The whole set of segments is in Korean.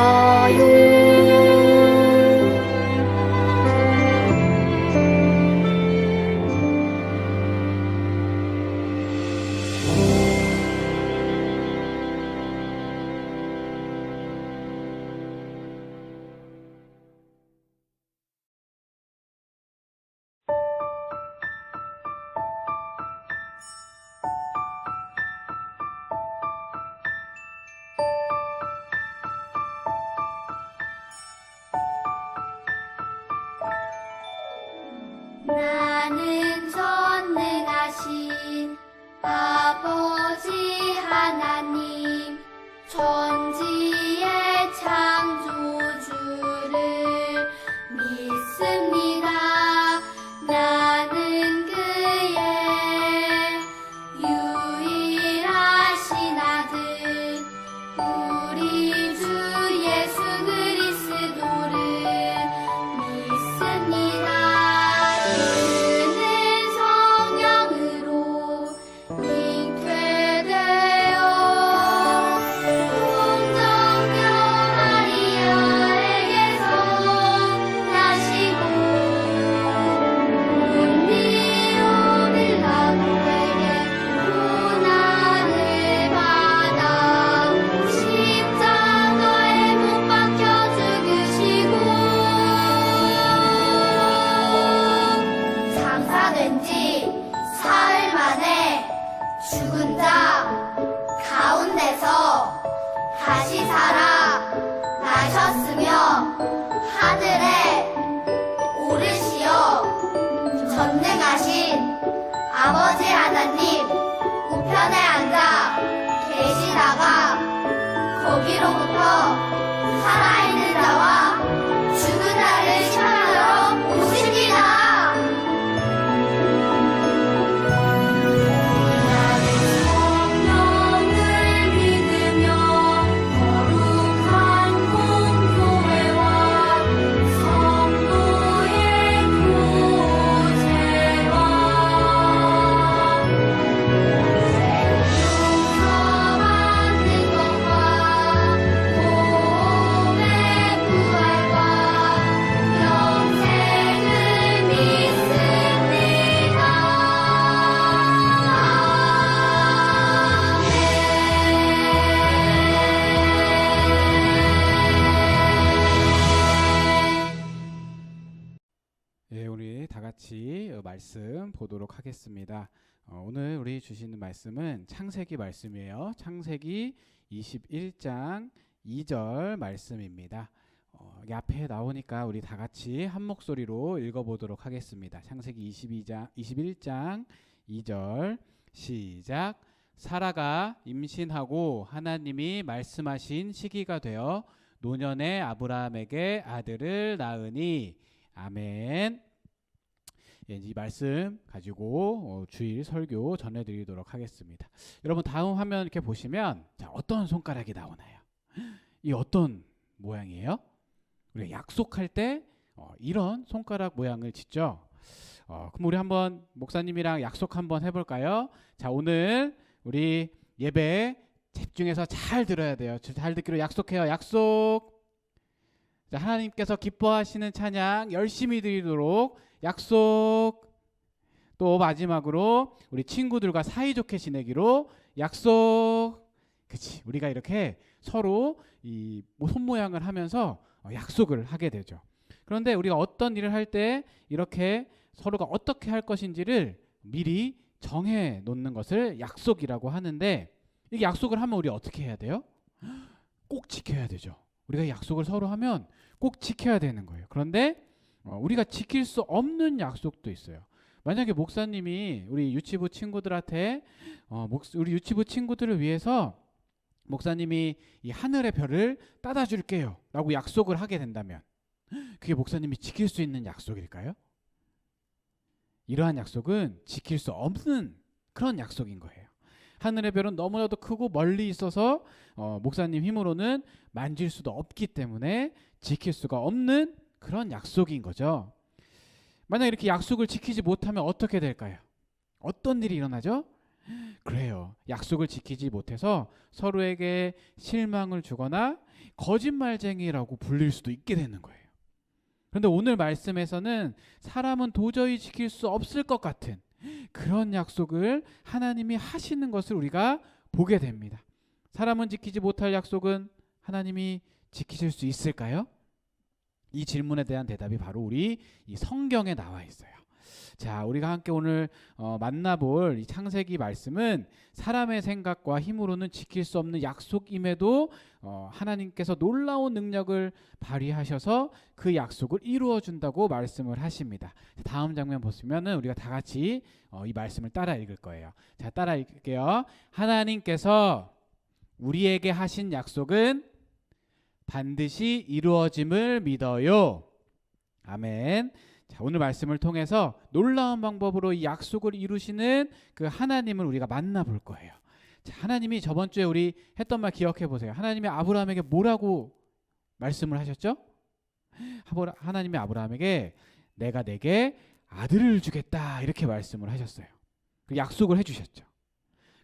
싶어 하나님 천 전능 보도록 하겠습니다. 어, 오늘 우리 주시는 말씀은 창세기 말씀이에요. 창세기 21장 2절 말씀입니다. 어, 이 앞에 나오니까 우리 다 같이 한 목소리로 읽어보도록 하겠습니다. 창세기 22장 21장 2절 시작. 사라가 임신하고 하나님이 말씀하신 시기가 되어 노년의 아브라함에게 아들을 낳으니 아멘. 예, 이 말씀 가지고 어, 주일 설교 전해드리도록 하겠습니다. 여러분 다음 화면 이렇게 보시면 자, 어떤 손가락이 나오나요? 이 어떤 모양이에요? 우리가 약속할 때 어, 이런 손가락 모양을 짓죠. 어, 그럼 우리 한번 목사님이랑 약속 한번 해볼까요? 자, 오늘 우리 예배 집중해서 잘 들어야 돼요. 잘 듣기로 약속해요. 약속. 자, 하나님께서 기뻐하시는 찬양 열심히 드리도록 약속. 또 마지막으로 우리 친구들과 사이좋게 지내기로 약속. 그치. 우리가 이렇게 서로 이 손 모양을 하면서 어, 약속을 하게 되죠. 그런데 우리가 어떤 일을 할 때 이렇게 서로가 어떻게 할 것인지를 미리 정해 놓는 것을 약속이라고 하는데 이게 약속을 하면 우리 어떻게 해야 돼요? 꼭 지켜야 되죠. 우리가 약속을 서로 하면 꼭 지켜야 되는 거예요. 그런데 어, 우리가 지킬 수 없는 약속도 있어요. 만약에 목사님이 우리 유치부 친구들한테 어, 목, 우리 유치부 친구들을 위해서 목사님이 이 하늘의 별을 따다 줄게요라고 약속을 하게 된다면 그게 목사님이 지킬 수 있는 약속일까요? 이러한 약속은 지킬 수 없는 그런 약속인 거예요. 하늘의 별은 너무나도 크고 멀리 있어서 어, 목사님 힘으로는 만질 수도 없기 때문에 지킬 수가 없는 그런 약속인 거죠. 만약 이렇게 약속을 지키지 못하면 어떻게 될까요? 어떤 일이 일어나죠? 그래요. 약속을 지키지 못해서 서로에게 실망을 주거나 거짓말쟁이라고 불릴 수도 있게 되는 거예요. 그런데 오늘 말씀에서는 사람은 도저히 지킬 수 없을 것 같은 그런 약속을 하나님이 하시는 것을 우리가 보게 됩니다. 사람은 지키지 못할 약속은 하나님이 지키실 수 있을까요? 이 질문에 대한 대답이 바로 우리 이 성경에 나와 있어요. 자, 우리가 함께 오늘 어, 만나볼 이 창세기 말씀은 사람의 생각과 힘으로는 지킬 수 없는 약속임에도 어, 하나님께서 놀라운 능력을 발휘하셔서 그 약속을 이루어 준다고 말씀을 하십니다. 다음 장면 보시면은 우리가 다 같이 어, 이 말씀을 따라 읽을 거예요. 자, 따라 읽을게요. 하나님께서 우리에게 하신 약속은 반드시 이루어짐을 믿어요. 아멘. 자, 오늘 말씀을 통해서 놀라운 방법으로 이 약속을 이루시는 그 하나님을 우리가 만나볼 거예요. 자, 하나님이 저번 주에 우리 했던 말 기억해 보세요. 하나님이 아브라함에게 뭐라고 말씀을 하셨죠? 하나님이 아브라함에게 내가 내게 아들을 주겠다 이렇게 말씀을 하셨어요. 그 약속을 해주셨죠.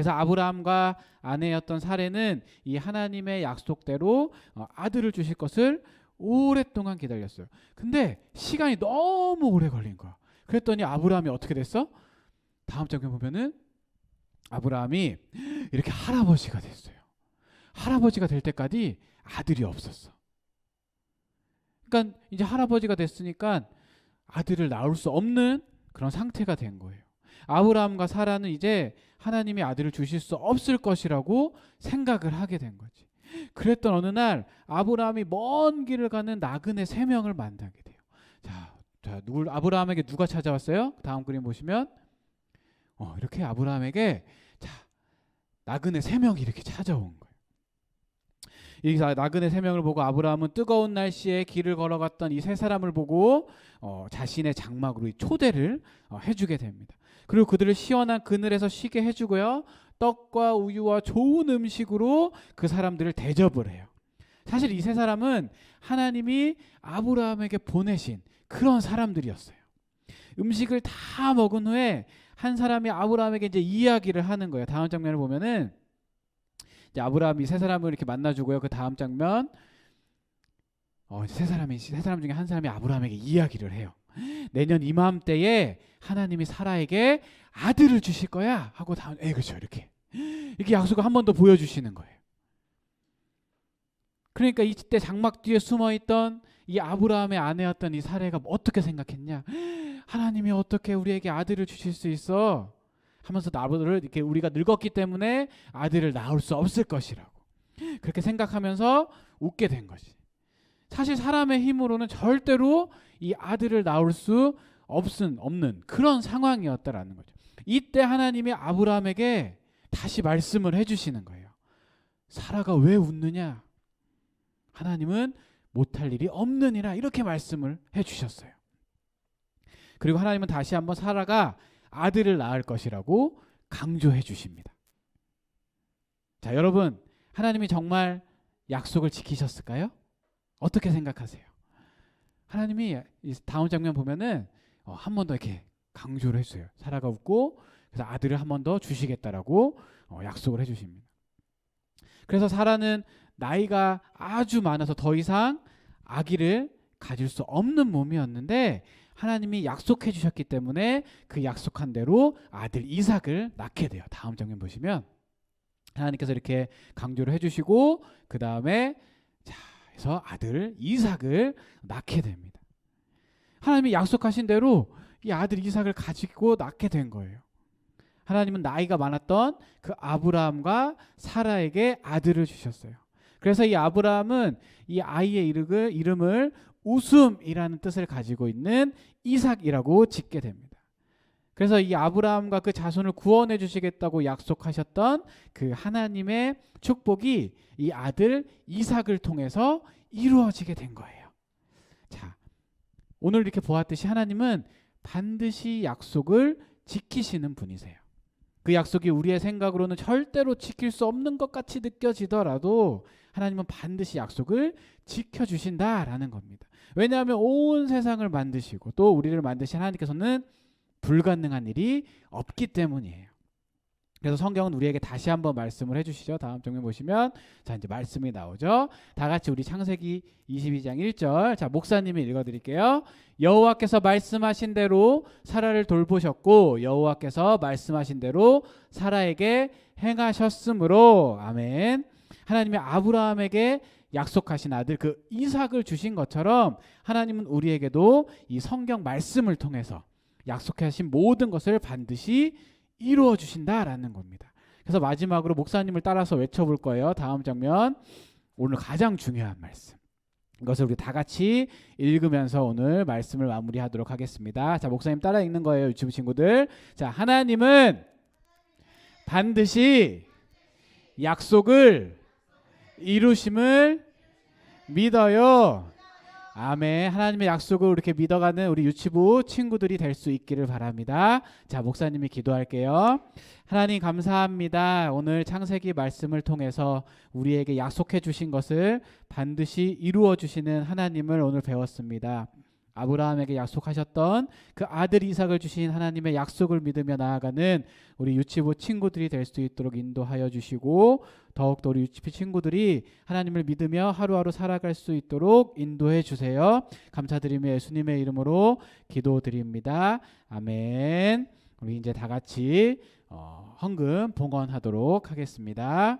그래서 아브라함과 아내였던 사례는 이 하나님의 약속대로 어, 아들을 주실 것을 오랫동안 기다렸어요. 근데 시간이 너무 오래 걸린 거야. 그랬더니 아브라함이 어떻게 됐어? 다음 장면 보면은 아브라함이 이렇게 할아버지가 됐어요. 할아버지가 될 때까지 아들이 없었어. 그러니까 이제 할아버지가 됐으니까 아들을 낳을 수 없는 그런 상태가 된 거예요. 아브라함과 사라는 이제 하나님이 아들을 주실 수 없을 것이라고 생각을 하게 된 거지. 그랬던 어느 날 아브라함이 먼 길을 가는 나그네 세 명을 만나게 돼요. 자, 자 누굴 아브라함에게 누가 찾아왔어요? 다음 그림 보시면 어, 이렇게 아브라함에게 자 나그네 세 명이 이렇게 찾아온 거예요. 이 사- 나그네 세 명을 보고 아브라함은 뜨거운 날씨에 길을 걸어갔던 이 세 사람을 보고 어, 자신의 장막으로 이 초대를 어, 해주게 됩니다. 그리고 그들을 시원한 그늘에서 쉬게 해주고요. 떡과 우유와 좋은 음식으로 그 사람들을 대접을 해요. 사실 이 세 사람은 하나님이 아브라함에게 보내신 그런 사람들이었어요. 음식을 다 먹은 후에 한 사람이 아브라함에게 이제 이야기를 하는 거예요. 다음 장면을 보면은 이제 아브라함이 세 사람을 이렇게 만나주고요. 그 다음 장면 어, 세 사람이 세 사람 중에 한 사람이 아브라함에게 이야기를 해요. 내년 이맘때에 하나님이 사라에게 아들을 주실 거야 하고 다음 에 그렇죠 이렇게 이렇게 약속을 한 번 더 보여주시는 거예요. 그러니까 이때 장막 뒤에 숨어 있던 이 아브라함의 아내였던 이 사례가 어떻게 생각했냐? 하나님이 어떻게 우리에게 아들을 주실 수 있어? 하면서 나를 이렇게 우리가 늙었기 때문에 아들을 낳을 수 없을 것이라고 그렇게 생각하면서 웃게 된 거지. 사실 사람의 힘으로는 절대로 이 아들을 낳을 수 없은 없는 그런 상황이었다라는 거죠. 이때 하나님이 아브라함에게 다시 말씀을 해주시는 거예요. 사라가 왜 웃느냐? 하나님은 못할 일이 없느니라 이렇게 말씀을 해주셨어요. 그리고 하나님은 다시 한번 사라가 아들을 낳을 것이라고 강조해 주십니다. 자, 여러분, 하나님이 정말 약속을 지키셨을까요? 어떻게 생각하세요? 하나님이 이 다음 장면 보면은 어, 한번 더 이렇게 강조를 해주세요. 사라가 웃고 그래서 아들을 한 번 더 주시겠다라고 어, 약속을 해주십니다. 그래서 사라는 나이가 아주 많아서 더 이상 아기를 가질 수 없는 몸이었는데 하나님이 약속해 주셨기 때문에 그 약속한 대로 아들 이삭을 낳게 돼요. 다음 장면 보시면 하나님께서 이렇게 강조를 해주시고 그 다음에 자 해서 아들 이삭을 낳게 됩니다. 하나님이 약속하신 대로 이 아들 이삭을 가지고 낳게 된 거예요. 하나님은 나이가 많았던 그 아브라함과 사라에게 아들을 주셨어요. 그래서 이 아브라함은 이 아이의 이름을 웃음이라는 뜻을 가지고 있는 이삭이라고 짓게 됩니다. 그래서 이 아브라함과 그 자손을 구원해 주시겠다고 약속하셨던 그 하나님의 축복이 이 아들 이삭을 통해서 이루어지게 된 거예요. 자, 오늘 이렇게 보았듯이 하나님은 반드시 약속을 지키시는 분이세요. 그 약속이 우리의 생각으로는 절대로 지킬 수 없는 것 같이 느껴지더라도 하나님은 반드시 약속을 지켜주신다라는 겁니다. 왜냐하면 온 세상을 만드시고 또 우리를 만드신 하나님께서는 불가능한 일이 없기 때문이에요. 그래서 성경은 우리에게 다시 한번 말씀을 해주시죠. 다음 장면 보시면 자 이제 말씀이 나오죠. 다 같이 우리 창세기 22장 1절 자 목사님이 읽어드릴게요. 여호와께서 말씀하신 대로 사라를 돌보셨고 여호와께서 말씀하신 대로 사라에게 행하셨으므로 아멘. 하나님이 아브라함에게 약속하신 아들 그 이삭을 주신 것처럼 하나님은 우리에게도 이 성경 말씀을 통해서 약속하신 모든 것을 반드시 이루어 주신다라는 겁니다. 그래서 마지막으로 목사님을 따라서 외쳐볼 거예요. 다음 장면 오늘 가장 중요한 말씀. 이것을 우리 다 같이 읽으면서 오늘 말씀을 마무리하도록 하겠습니다. 자, 목사님 따라 읽는 거예요, 유치부 친구들. 자, 하나님은 반드시 약속을 이루심을 믿어요. 아멘. 하나님의 약속을 이렇게 믿어가는 우리 유치부 친구들이 될 수 있기를 바랍니다. 자, 목사님이 기도할게요. 하나님 감사합니다. 오늘 창세기 말씀을 통해서 우리에게 약속해 주신 것을 반드시 이루어 주시는 하나님을 오늘 배웠습니다. 아브라함에게 약속하셨던 그 아들 이삭을 주신 하나님의 약속을 믿으며 나아가는 우리 유치부 친구들이 될 수 있도록 인도하여 주시고 더욱더 우리 유치부 친구들이 하나님을 믿으며 하루하루 살아갈 수 있도록 인도해 주세요. 감사드리며 예수님의 이름으로 기도드립니다. 아멘. 우리 이제 다 같이 어, 헌금 봉헌하도록 하겠습니다.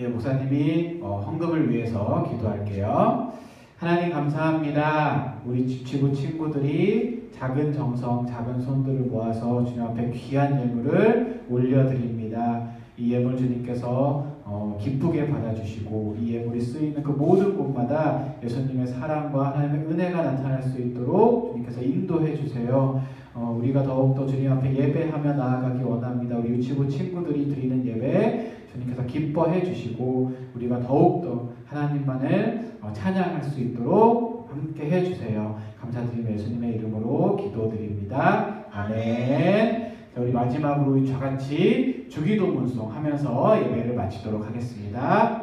예, 목사님이 어, 헌금을 위해서 기도할게요. 하나님 감사합니다. 우리 집치부 친구들이 작은 정성, 작은 손들을 모아서 주님 앞에 귀한 예물을 올려드립니다. 이 예물 주님께서 어, 기쁘게 받아주시고 이 예물이 쓰이는 그 모든 곳마다 예수님의 사랑과 하나님의 은혜가 나타날 수 있도록 주님께서 인도해 주세요. 어, 우리가 더욱더 주님 앞에 예배하며 나아가기 원합니다. 우리 유치부 친구들이 드리는 예배 주님께서 기뻐해 주시고 우리가 더욱더 하나님만을 어, 찬양할 수 있도록 함께 해주세요. 감사드리며 예수님의 이름으로 기도드립니다. 아멘. 자, 우리 마지막으로 저같이 주기도 문송 하면서 예배를 마치도록 하겠습니다.